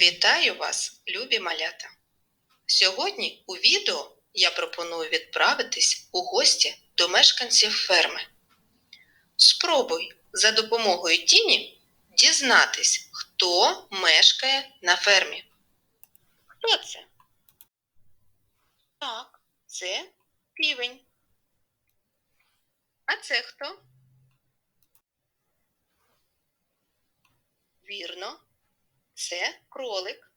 Вітаю вас, любі малята! Сьогодні у відео я пропоную відправитись у гості до мешканців ферми. Спробуй за допомогою тіні дізнатись, хто мешкає на фермі. Хто це? Так, це півень. А це хто? Вірно, це кролик.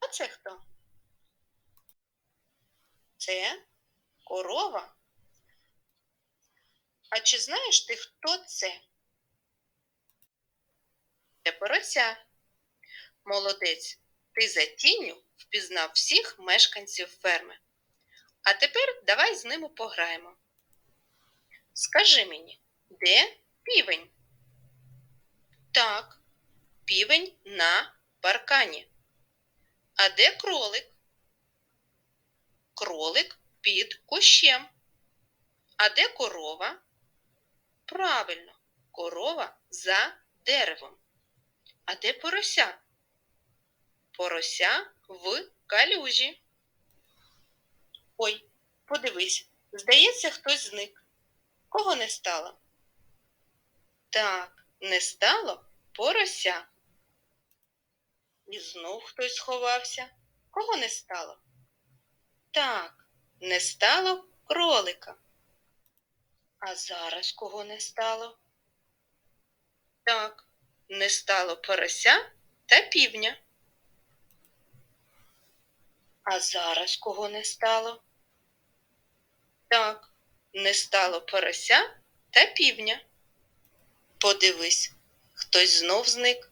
А це хто? Це корова. А чи знаєш ти, хто це? Це порося. Молодець, ти за тінню впізнав всіх мешканців ферми. А тепер давай з ними пограємо. Скажи мені, де півень? Так, півень на паркані. А де кролик? Кролик під кущем. А де корова? Правильно, корова за деревом. А де порося? Порося в калюжі. Ой, подивись, здається, хтось зник. Кого не стало? Так, не стало порося. І знов хтось сховався. Кого не стало? Так, не стало кролика. А зараз кого не стало? Так, не стало порося та півня. А зараз кого не стало? Так, не стало порося та півня. Подивись, хтось знов зник.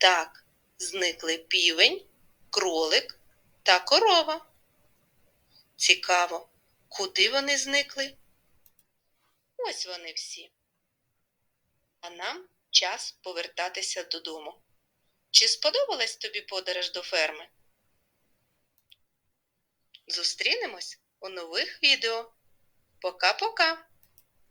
Так, зникли півень, кролик та корова. Цікаво, куди вони зникли? Ось вони всі. А нам час повертатися додому. Чи сподобалась тобі подорож до ферми? Зустрінемось у нових відео. Пока-пока!